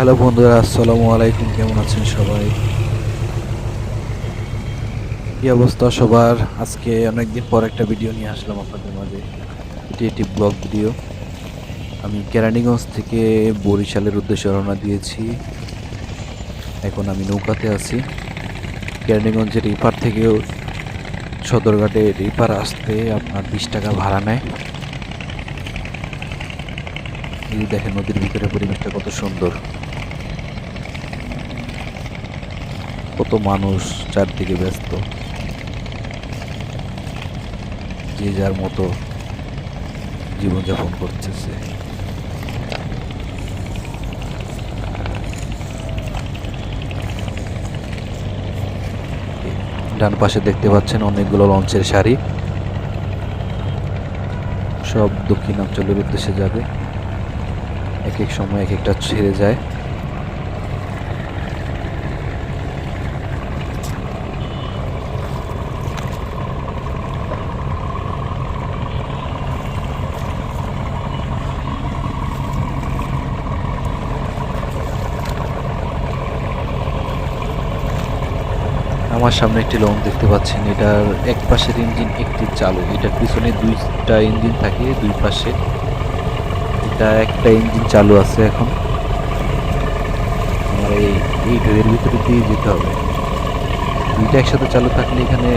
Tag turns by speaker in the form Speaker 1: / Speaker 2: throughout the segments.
Speaker 1: Hello বন্ধুরা, আসসালামু আলাইকুম, কেমন আছেন সবাই? কি অবস্থা সবার? আজকে অনেকদিন পর একটা ভিডিও নিয়ে আসলাম আপনাদের মাঝে। এটি একটি ব্লগ ভিডিও আমি কেরানীগঞ্জ থেকে বরিশালের উদ্দেশ্যে রওনা দিয়েছি। এখন আমি নৌকাতে আছি। কেরানীগঞ্জের ইপার থেকেও সদরঘাটের ইপার আসতে আপনার বিশ টাকা ভাড়া নেয়। দেখেন নদীর ভিতরে পরিবেশটা কত সুন্দর। কত মানুষ চারদিকে ব্যস্ত। যে যার মতো জীবনযাপন করতেছে ডান পাশে দেখতে পাচ্ছেন অনেকগুলো লঞ্চের সারি। সব দক্ষিণাঞ্চলের উদ্দেশ্যে যাবে। এক এক সময় এক একটা ছেড়ে যায়। আমার সামনে একটি লং দেখতে পাচ্ছেন। এটার এক পাশের ইঞ্জিন একটি চালু এটার পিছনে দুইটা ইঞ্জিন থাকে, দুই পাশে। এটা একটা ইঞ্জিন চালু আছে এখন। আমার এই এই ঢেউয়ের ভিতরে দিয়ে যেতে হবে। দুইটা একসাথে চালু থাকলে এখানে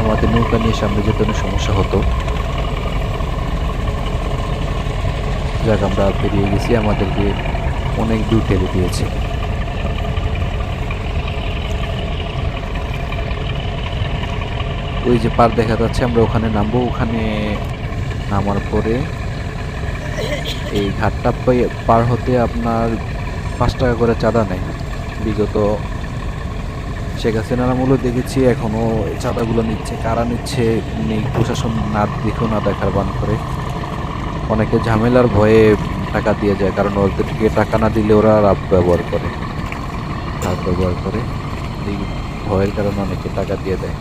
Speaker 1: আমাদের নৌকা নিয়ে সামনে যেতে অনেক সমস্যা হতো। যাক, আমরা বেরিয়ে গেছি। আমাদেরকে অনেক দূর ঠেলে দিয়েছে। ওই যে পার দেখা যাচ্ছে, আমরা ওখানে নামবো। ওখানে নামার পরে এই ঘাটটা পার হতে আপনার পাঁচ টাকা করে চাঁদা নেয়। বিগত শেখ হাসিনার আমলেও দেখেছি এখনও এই চাঁদাগুলো নিচ্ছে। কারা নিচ্ছে নেই, প্রশাসন না দেখেও না দেখার বান করে। অনেকে ঝামেলার ভয়ে টাকা দিয়ে যায়, কারণ ওদেরকে টাকা না দিলে ওরা রাব ব্যবহার করে। রাব ব্যবহার করে। এই ভয়ের কারণে অনেকে টাকা দিয়ে দেয়।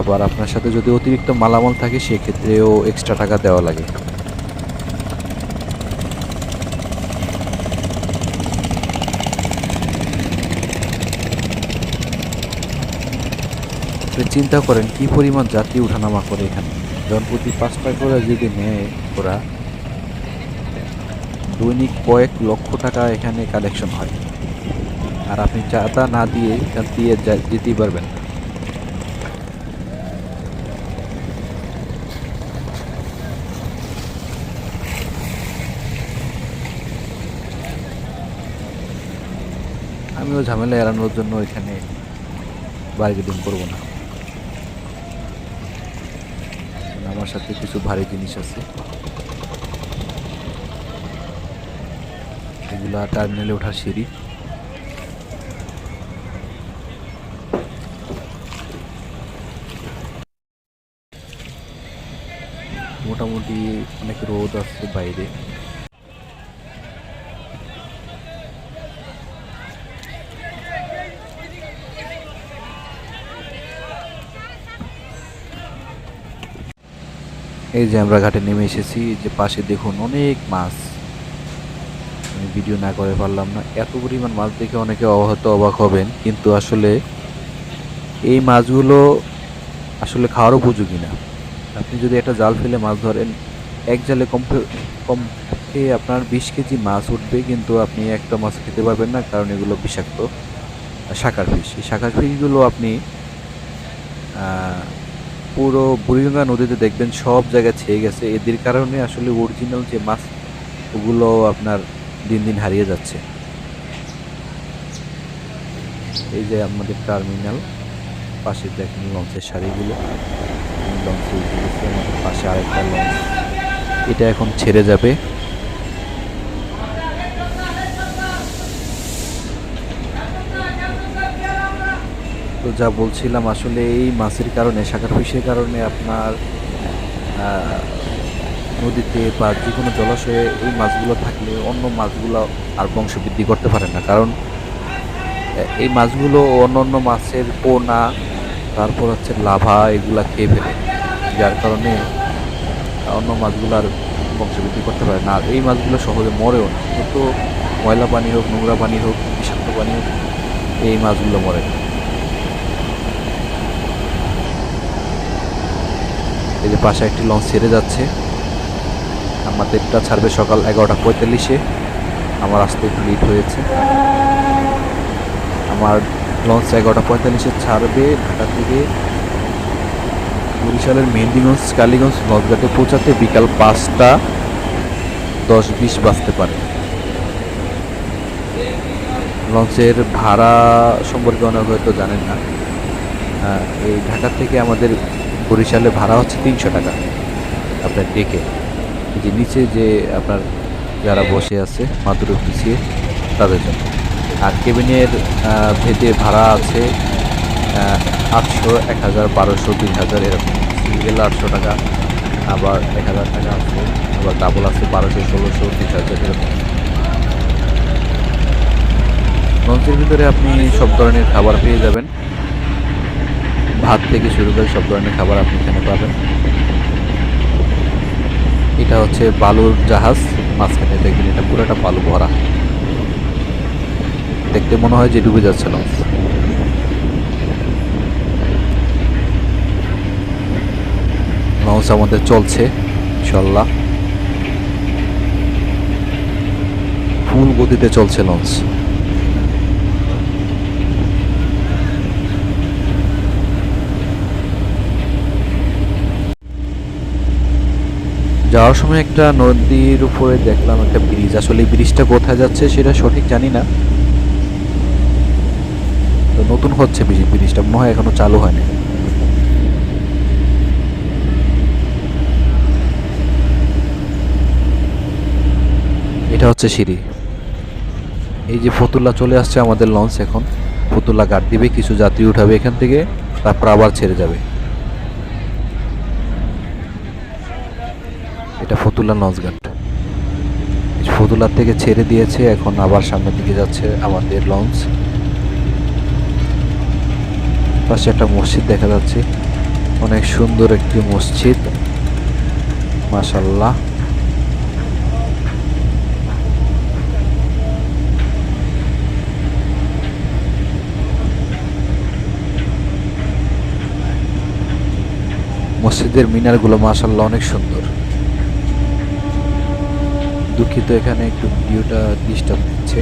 Speaker 1: আবার আপনার সাথে যদি অতিরিক্ত মালামাল থাকে, সেক্ষেত্রেও এক্সট্রা টাকা দেওয়া লাগে। চিন্তা করেন, কি পরিমাণ যাত্রী উঠানামা করে এখানে? জনপ্রতি পাঁচ টাকা করে যদি নেয় ওরা, দৈনিক কয়েক লক্ষ টাকা এখানে কালেকশন হয়। আর আপনি চাঁদা না দিয়ে দিয়ে যেতেই পারবেন না। আমিও ঝামেলা এড়ানোর জন্য এখানে বার্গেটিং করব না। আমার সাথে কিছু ভারী জিনিস আছে। এগুলো টার্মিনালে ওঠার সিঁড়ি। মোটামুটি অনেক রোদ আছে বাইরে। এই যে আমরা ঘাটে নেমে এসেছি যে পাশে দেখুন অনেক মাছ। আমি ভিডিও না করে পারলাম না, এত পরিমাণ মাছ দেখে অনেকে হয়তো অবাক হবেন, কিন্তু আসলে এই মাছগুলো আসলে খাওয়ার উপযোগী না। আপনি যদি একটা জাল ফেলে মাছ ধরেন, এক জালে কম কমপক্ষে আপনার বিশ কেজি মাছ উঠবে, কিন্তু আপনি একটা মাছ খেতে পারবেন না, কারণ এগুলো বিষাক্ত শাকার ফিশ। এই শাকার ফিশগুলো আপনি পুরো বুড়িগঙ্গা নদীতে দেখবেন সব জায়গায় ছেয়ে গেছে। এদের কারণে আসলে অরিজিনাল যে মাছ, ওগুলো আপনার দিন দিন হারিয়ে যাচ্ছে। এই যে আমাদের টার্মিনাল পাশে দেখেন লঞ্চের শাড়িগুলো লঞ্চে আমাদের পাশে আরেকটা লঞ্চ। এটা এখন ছেড়ে যাবে। তো যা বলছিলাম, আসলে এই মাছের কারণে শাকার ফিশের কারণে আপনার নদীতে বা যে কোনো জলাশয়ে এই মাছগুলো থাকলে অন্য মাছগুলো আর বংশবৃদ্ধি করতে পারে না। কারণ এই মাছগুলো অন্য অন্য মাছের পোনা, তারপর হচ্ছে লাভা, এগুলা খেয়ে ফেলে। যার কারণে অন্য মাছগুলো আর বংশবৃদ্ধি করতে পারে না। আর এই মাছগুলো সহজে মরেও না। যত ময়লা পানি হোক, নোংরা পানি হোক, বিষাক্ত পানি হোক, এই মাছগুলো মরে না। এই যে পাশে একটি লঞ্চ ছেড়ে যাচ্ছে। আমাদেরটা ছাড়বে সকাল এগারোটা পঁয়তাল্লিশে। আমার আসতে একটু লেট হয়েছে। আমার লঞ্চ এগারোটা পঁয়তাল্লিশে ছাড়বে ঢাকা থেকে বরিশালের মেহেন্দিগঞ্জ, কালীগঞ্জ নদঘাটে পৌঁছাতে বিকাল পাঁচটা দশ বিশ বাজতে পারে। লঞ্চের ভাড়া সম্পর্কে অনেক হয়তো জানেন না। এই ঢাকা থেকে আমাদের বরিশালে ভাড়া হচ্ছে তিনশো টাকা। আপনার ডেকে, যে নিচে যে আপনার যারা বসে আছে, মাদুরে পিছিয়ে তাদের জন্য। আর কেবিনের ভেদে ভাড়া আছে আটশো, এক হাজার, বারোশো, দুই হাজার, এরকম। সিঙ্গেল আটশো টাকা, আবার এক হাজার টাকা আছে, আবার ডাবল আছে, বারোশো, ষোলোশো দুই হাজার এরকম। লঞ্চের ভিতরে আপনি সব ধরনের খাবার পেয়ে যাবেন। ভাত থেকে শুরু করে সব ধরনের খাবার আপনি এখানে পাবেন। এটা হচ্ছে বালুর জাহাজ, মাঝখানে দেখবেন এটা পুরোটা বালু ভরা। দেখতে মনে হয় যে ডুবে যাচ্ছে লঞ্চ লঞ্চ আমাদের চলছে ইনশাল্লাহ ফুল গতিতে চলছে লঞ্চ যাওয়ার সময় একটা নদীর উপরে দেখলাম একটা ব্রিজ আসলে এই ব্রিজটা কোথায় যাচ্ছে সেটা সঠিক জানি না। তো নতুন হচ্ছে ব্রিজ- ব্রিজটা মনে হয় এখনও চালু হয়নি। এটা হচ্ছে সিঁড়ি। এই যে ফতুল্লা চলে আসছে আমাদের লঞ্চ এখন। ফতুল্লা গাড় দিবে, কিছু যাত্রী উঠাবে এখান থেকে, তারপর আবার ছেড়ে যাবে। এটা ফতুল্লা লঞ্চ ঘাট এই ফতুল্লার থেকে ছেড়ে দিয়েছে, এখন আবার সামনের দিকে যাচ্ছে আমাদের লঞ্চ। পাশে একটা মসজিদ দেখা যাচ্ছে, অনেক সুন্দর একটি মসজিদ। মাশাল্লাহ মসজিদের মিনারগুলো মাশাল্লাহ অনেক সুন্দর। দুঃখিত, এখানে একটু ভিডিওটা ডিস্টার্ব দিচ্ছে।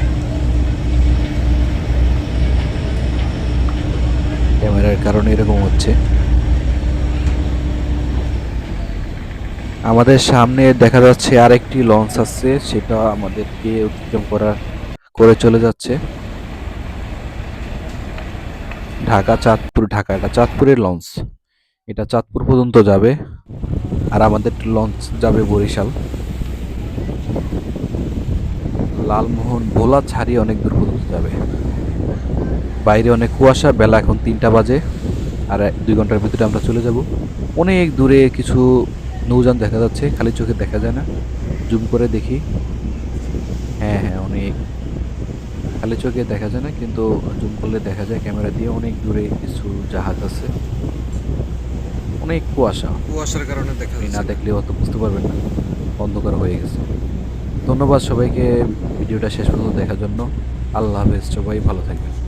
Speaker 1: ক্যামেরার কারণে এরকম হচ্ছে। আমাদের সামনে দেখা যাচ্ছে আরেকটি লঞ্চ আছে সেটা আমাদেরকে অতিক্রম করার, করে চলে যাচ্ছে। ঢাকা, চাঁদপুর ঢাকা এটা চাঁদপুরের লঞ্চ এটা চাঁদপুর পর্যন্ত যাবে, আর আমাদের লঞ্চ যাবে বরিশাল। লালমোহন ভোলা ছাড়িয়ে অনেক দূর পর্যন্ত যাবে। বাইরে অনেক কুয়াশা বেলা এখন তিনটা বাজে আর দুই ঘণ্টার ভিতরে আমরা চলে যাব। অনেক দূরে কিছু নৌযান দেখা যাচ্ছে খালি চোখে দেখা যায় না। জুম করে দেখি। হ্যাঁ হ্যাঁ অনেক খালি চোখে দেখা যায় না কিন্তু জুম করলে দেখা যায় ক্যামেরা দিয়ে অনেক দূরে কিছু জাহাজ আছে। অনেক কুয়াশা।
Speaker 2: কুয়াশার কারণে দেখা
Speaker 1: না দেখলে অত বুঝতে পারবেন না। অন্ধকার হয়ে গেছে। ধন্যবাদ সবাইকে ভিডিওটা শেষ পর্যন্ত দেখার জন্য। আল্লাহ হাফেজ সবাই ভালো থাকবেন।